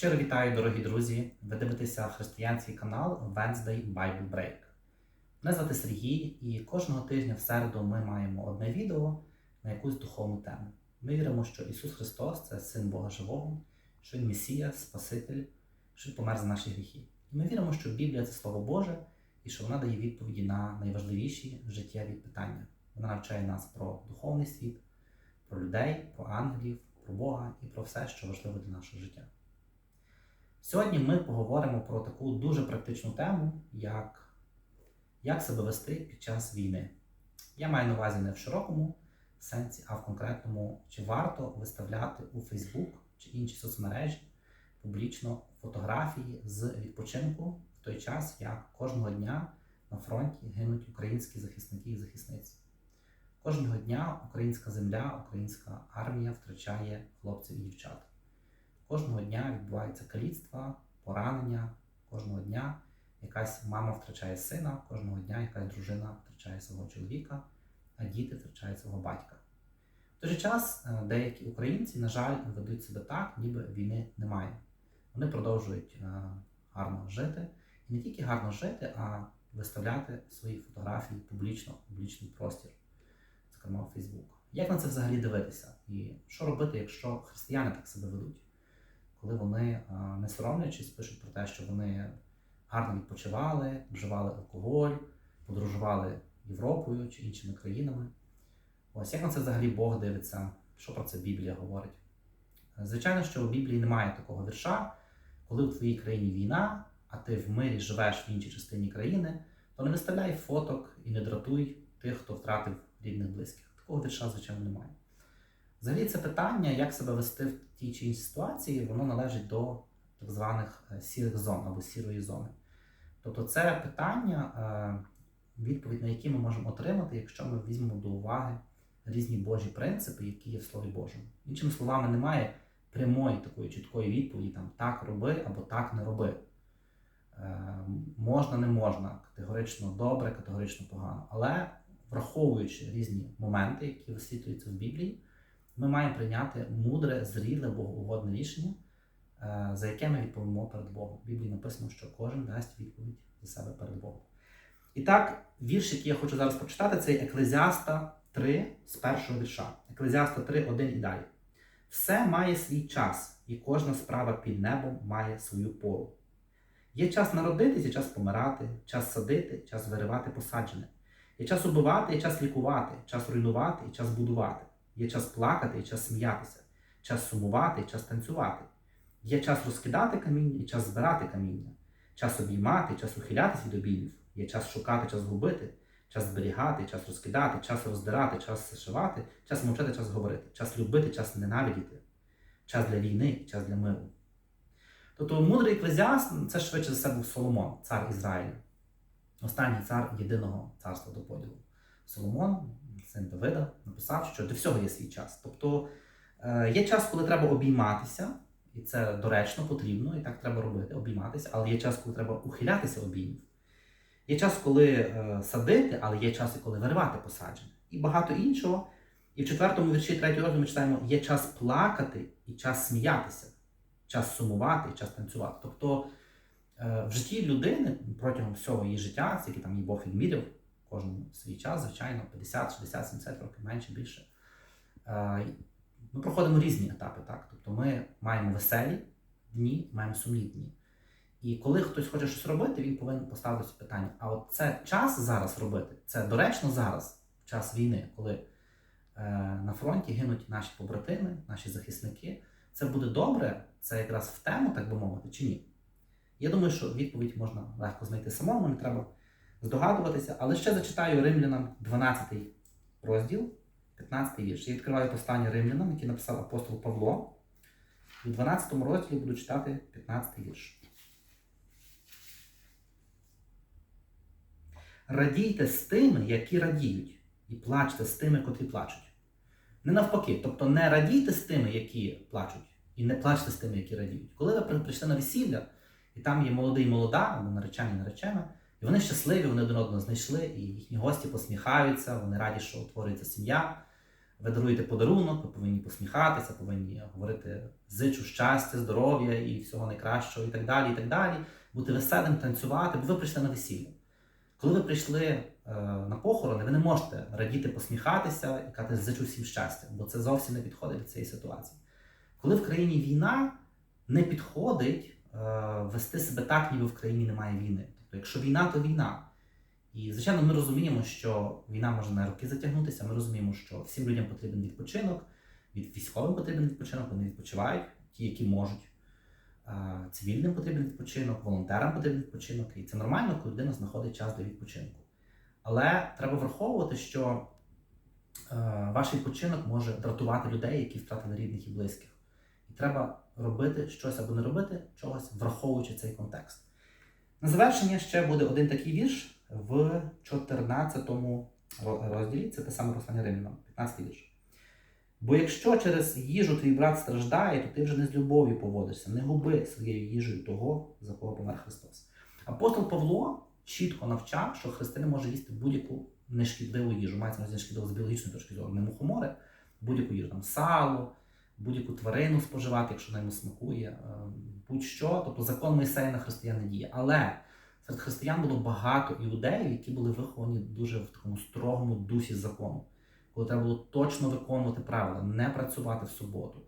Щиро вітаю, дорогі друзі! Ви дивитеся християнський канал Wednesday Bible Break. Мене звати Сергій, і кожного тижня в середу ми маємо одне відео на якусь духовну тему. Ми віримо, що Ісус Христос це Син Бога Живого, що Він Месія, Спаситель, що Він помер за наші гріхи. І ми віримо, що Біблія це Слово Боже і що вона дає відповіді на найважливіші життєві питання. Вона навчає нас про духовний світ, про людей, про ангелів, про Бога і про все, що важливо для нашого життя. Сьогодні ми поговоримо про таку дуже практичну тему, як як себе вести під час війни. Я маю на увазі не в широкому сенсі, а в конкретному, чи варто виставляти у Facebook чи інші соцмережі публічно фотографії з відпочинку в той час, як кожного дня на фронті гинуть українські захисники і захисниці. Кожного дня українська земля, українська армія втрачає хлопців і дівчат. Кожного дня відбувається каліцтва, поранення, кожного дня якась мама втрачає сина, кожного дня якась дружина втрачає свого чоловіка, а діти втрачають свого батька. В той же час е, деякі українці, на жаль, ведуть себе так, ніби війни немає. Вони продовжують е, гарно жити. І не тільки гарно жити, а виставляти свої фотографії публічно, в публічний простір, зокрема у Фейсбук. Як на це взагалі дивитися? І що робити, якщо християни так себе ведуть? Коли вони, не соромлячись, пишуть про те, що вони гарно відпочивали, вживали алкоголь, подорожували Європою чи іншими країнами. Ось як на це взагалі Бог дивиться, що про це Біблія говорить? Звичайно, що у Біблії немає такого вірша, коли у твоїй країні війна, а ти в мирі живеш в іншій частині країни, то не виставляй фоток і не дратуй тих, хто втратив рідних близьких. Такого вірша, звичайно, немає. Взагалі, це питання, як себе вести в тій чи іншій ситуації, воно належить до так званих е, сірих зон або сірої зони. Тобто це питання, е, відповідь на які ми можемо отримати, якщо ми візьмемо до уваги різні Божі принципи, які є в Слові Божому. Іншими словами, немає прямої такої чіткої відповіді, там так роби або так не роби. Е, можна, не можна, категорично добре, категорично погано. Але враховуючи різні моменти, які висвітлюються в Біблії ми маємо прийняти мудре, зріле, богоугодне рішення, е, за яке ми відповімо перед Богом. В Біблії написано, що кожен дасть відповідь за себе перед Богом. І так, вірш, який я хочу зараз прочитати, це Еклезіаста 3 з першого вірша. Еклезіаста 3, 1 і далі. Все має свій час, і кожна справа під небом має свою пору. Є час народитись, є час помирати, час садити, час виривати посаджене. Є час убивати, є час лікувати, час руйнувати і час будувати. Є час плакати і час сміятися, час сумувати час танцювати. Є час розкидати каміння і час збирати каміння, час обіймати, час ухилятися від обіймів, є час шукати, час губити, час зберігати, час розкидати, час роздирати, час зашивати, час мовчати, час говорити, час любити, час ненавидіти, час для війни, час для миру. Тобто мудрий еклезіаст це швидше за все був Соломон, цар Ізраїля, останній цар єдиного царства до поділу. Соломон син Давида, написав, що до всього є свій час. Тобто е, є час, коли треба обійматися, і це доречно, потрібно, і так треба робити, обійматися, але є час, коли треба ухилятися обіймів. Є час, коли е, садити, але є час, коли виривати посадження. І багато іншого. І в четвертому вірші третього розділу ми читаємо, є час плакати і час сміятися, час сумувати і час танцювати. Тобто е, в житті людини протягом всього її життя, скільки там її Бог відміряв, кожному свій час, звичайно, 50, 60, 70 років, менше, більше. Е, ми проходимо різні етапи. так? Тобто ми маємо веселі дні, маємо сумні дні. І коли хтось хоче щось робити, він повинен поставити питання: а от це час зараз робити? Це доречно зараз, в час війни, коли е, на фронті гинуть наші побратими, наші захисники. Це буде добре, це якраз в тему, так би мовити, чи ні? Я думаю, що відповідь можна легко знайти самому, не треба здогадуватися, але ще зачитаю римлянам 12 розділ, 15 вірш. Я відкриваю послання римлянам, яке написав апостол Павло. У 12 розділі буду читати 15 вірш. Радійте з тими, які радіють, і плачте з тими, котрі плачуть. Не навпаки, тобто не радійте з тими, які плачуть, і не плачте з тими, які радіють. Коли ви прийшли на весілля, і там є молодий і молода, або наречені наречена, і вони щасливі, вони один одного знайшли, і їхні гості посміхаються, вони раді, що утворюється сім'я. ви даруєте подарунок, ви повинні посміхатися, повинні говорити зичу щастя, здоров'я і всього найкращого, і так далі, і так далі. Бути веселим, танцювати, бо ви прийшли на весілля. Коли ви прийшли е, на похорони, ви не можете радіти, посміхатися і казати зичу всім щастя, бо це зовсім не підходить до цієї ситуації. Коли в країні війна, не підходить е, вести себе так, ніби в країні немає війни. Тобто, якщо війна, то війна. І, звичайно, ми розуміємо, що війна може на роки затягнутися. Ми розуміємо, що всім людям потрібен відпочинок, від військовим потрібен відпочинок, вони відпочивають, ті, які можуть. Цивільним потрібен відпочинок, волонтерам потрібен відпочинок. І це нормально, коли людина знаходить час для відпочинку. Але треба враховувати, що е, ваш відпочинок може дратувати людей, які втратили рідних і близьких. І треба робити щось або не робити чогось, враховуючи цей контекст. На завершення ще буде один такий вірш в 14 розділі, це те саме послання Римлянам, 15 вірш. Бо якщо через їжу твій брат страждає, то ти вже не з любов'ю поводишся, не губи своєю їжею того, за кого помер Христос. Апостол Павло чітко навчав, що християнин може їсти будь-яку нешкідливу їжу, мається нешкідливу з біологічної точки зору, не мухомори, будь-яку їжу, там сало, будь-яку тварину споживати, якщо вона йому смакує, е, будь-що. Тобто закон Мойсея на християн не діє. Але серед християн було багато іудеїв, які були виховані дуже в такому строгому дусі закону, коли треба було точно виконувати правила, не працювати в суботу,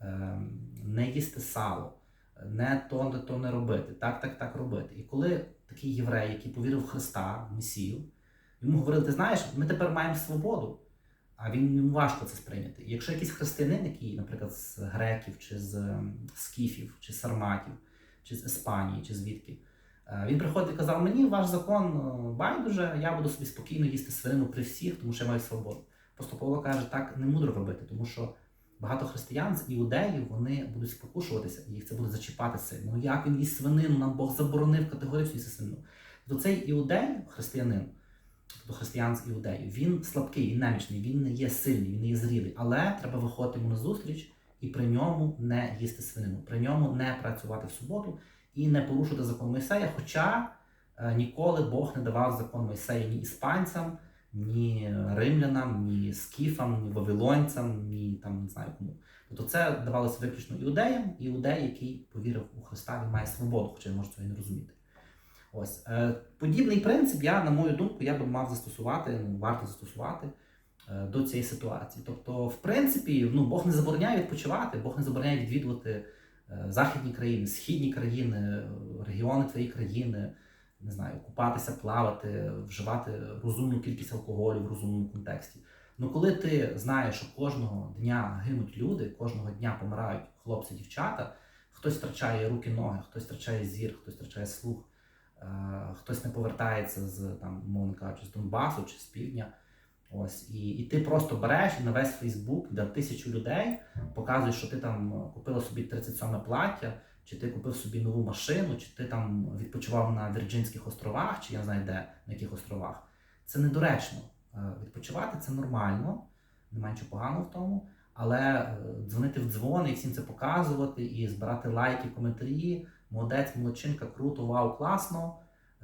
е, не їсти сало, не то, не то не робити, так, так, так робити. І коли такий єврей, який повірив в Христа, в Месію, йому говорили, ти знаєш, ми тепер маємо свободу. А він йому важко це сприйняти. Якщо якийсь християнин, який, наприклад, з греків, чи з скіфів, чи з сарматів, чи з Іспанії, чи звідки, е, він приходить і казав: мені ваш закон е, байдуже, я буду собі спокійно їсти свинину при всіх, тому що я маю свободу. Просто Павло каже, так не мудро робити, тому що багато християн з іудеїв вони будуть спокушуватися, їх це буде зачіпати сильно. Ну як він їсть свинину? Нам Бог заборонив категорично їсти свинину. То цей іудей, християнин, тобто християн з іудеїв, він слабкий, він немічний, він не є сильний, він не є зрілий, але треба виходити йому на зустріч і при ньому не їсти свинину, при ньому не працювати в суботу і не порушувати закон Мойсея. Хоча е, ніколи Бог не давав закон Мойсея ні іспанцям, ні римлянам, ні скіфам, ні вавилонцям, ні там не знаю кому. Тобто це давалося виключно іудеям, іудей, який повірив у Христа, він має свободу, хоча він може цього і не розуміти. Ось е, подібний принцип, я, на мою думку, я би мав застосувати, ну, варто застосувати е, до цієї ситуації. Тобто, в принципі, ну, Бог не забороняє відпочивати, Бог не забороняє відвідувати е, західні країни, східні країни, регіони твоєї країни, не знаю, купатися, плавати, вживати розумну кількість алкоголю в розумному контексті. Ну, коли ти знаєш, що кожного дня гинуть люди, кожного дня помирають хлопці, дівчата, хтось втрачає руки, ноги, хтось втрачає зір, хтось втрачає слух. Е, хтось не повертається з там, мовно кажучи, з Донбасу чи з півдня. Ось, і, і ти просто береш на весь Фейсбук, де тисячу людей показуєш, що ти там купила собі 37 плаття, чи ти купив собі нову машину, чи ти там відпочивав на Вірджинських островах, чи я знаю де, на яких островах. Це недоречно. Е, Відпочивати це нормально, немає нічого поганого в тому. Але е, дзвонити в дзвони і всім це показувати, і збирати лайки, коментарі, молодець, молодчинка, круто, вау, класно,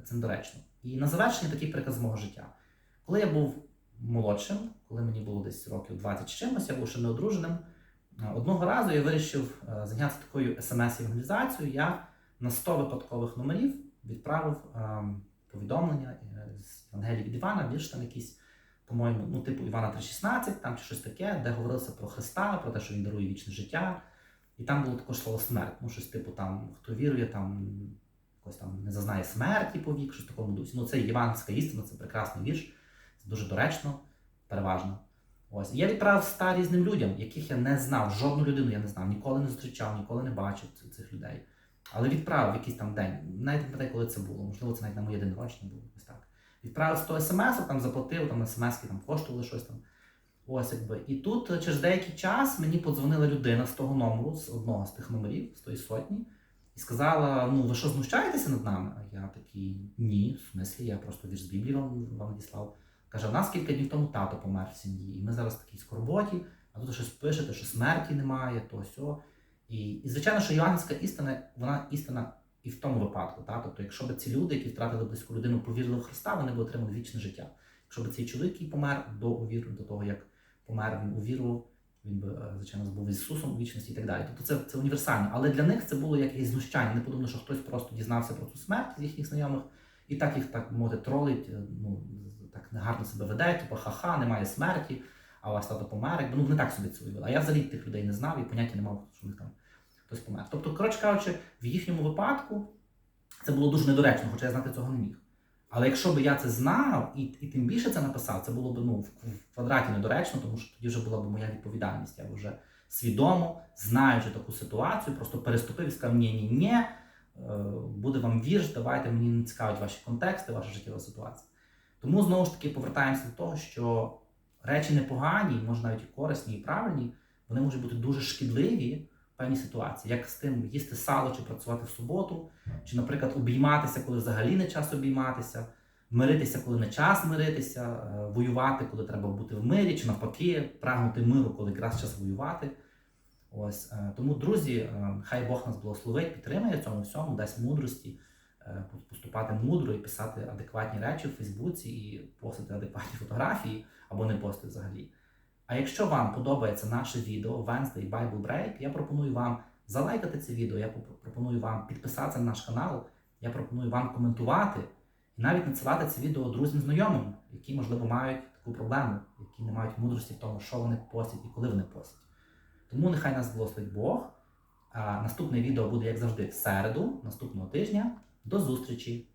це недоречно. І на завершення такий приказ з мого життя. Коли я був молодшим, коли мені було десь років 20 з чимось, я був ще неодруженим, е, одного разу я вирішив е, зайнятися такою смс-евангелізацією. Я на 100 випадкових номерів відправив ем, повідомлення е, з Євангелії від Івана, вірш там якийсь, по-моєму, ну, типу Івана 3,16, там чи щось таке, де говорилося про Христа, про те, що Він дарує вічне життя. І там було також слово смерть. Ну, щось типу там, хто вірує, там якось там не зазнає смерті по вік, щось такому дусі. Ну, це євангельська істина, це прекрасний вірш, це дуже доречно, переважно. Ось. Я відправив ста різним людям, яких я не знав, жодну людину я не знав, ніколи не зустрічав, ніколи не бачив цих, людей. Але відправив якийсь там день, навіть не пам'ятаю, коли це було, можливо, це навіть на моє день народження було якось так. Відправив 100 смс, там заплатив, там смс там коштували щось там. Ось якби. І тут е, через деякий час мені подзвонила людина з того номеру, з одного з тих номерів, з тої сотні, і сказала: Ну, ви що знущаєтеся над нами? А я такий ні, в смислі, я просто вірш з Біблії вам, вам надіслав. Каже, у нас кілька днів тому тато помер в сім'ї, і ми зараз в такій скорботі, а тут щось пишете, що смерті немає, то сьо. І, і звичайно, що євангельська істина, вона істина і в тому випадку. Та? Тобто, якщо б ці люди, які втратили близьку людину, повірили в Христа, вони б отримали вічне життя. Якщо б цей чоловік, який помер до увіру, до того, як помер, він увірував, він би, е, звичайно, був Ісусом у вічності і так далі. Тобто це, це універсально. Але для них це було якесь знущання. Вони подумали, що хтось просто дізнався про цю смерть з їхніх знайомих, і так їх так мовити тролить, е, ну так негарно себе веде, типу ха-ха, немає смерті, а у вас тато помер. Ну вони так собі це уявили. А я взагалі тих людей не знав і поняття не мав, що в них там хтось помер. Тобто, коротше кажучи, в їхньому випадку це було дуже недоречно, хоча я знати цього не міг. Але якщо б я це знав і, і тим більше це написав, це було б ну, в, квадраті недоречно, тому що тоді вже була б моя відповідальність. Я б вже свідомо, знаючи таку ситуацію, просто переступив і сказав: ні, ні, ні, е, буде вам вірш, давайте мені не цікавить ваші контексти, ваша життєва ситуація. Тому знову ж таки повертаємося до того, що речі непогані, може навіть і корисні, і правильні, вони можуть бути дуже шкідливі в певній ситуації, як з тим їсти сало чи працювати в суботу, чи, наприклад, обійматися, коли взагалі не час обійматися, миритися, коли не час миритися, е, воювати, коли треба бути в мирі, чи навпаки, прагнути миру, коли якраз час воювати. Ось е, тому, друзі, е, хай Бог нас благословить, підтримає цьому всьому, дасть мудрості поступати мудро і писати адекватні речі в Фейсбуці і постити адекватні фотографії або не постити взагалі. А якщо вам подобається наше відео Wednesday Bible Break, я пропоную вам залайкати це відео, я пропоную вам підписатися на наш канал, я пропоную вам коментувати і навіть надсилати це відео друзям знайомим, які, можливо, мають таку проблему, які не мають мудрості в тому, що вони постять і коли вони постять. Тому нехай нас благословить Бог. А наступне відео буде, як завжди, в середу, наступного тижня. До зустрічі!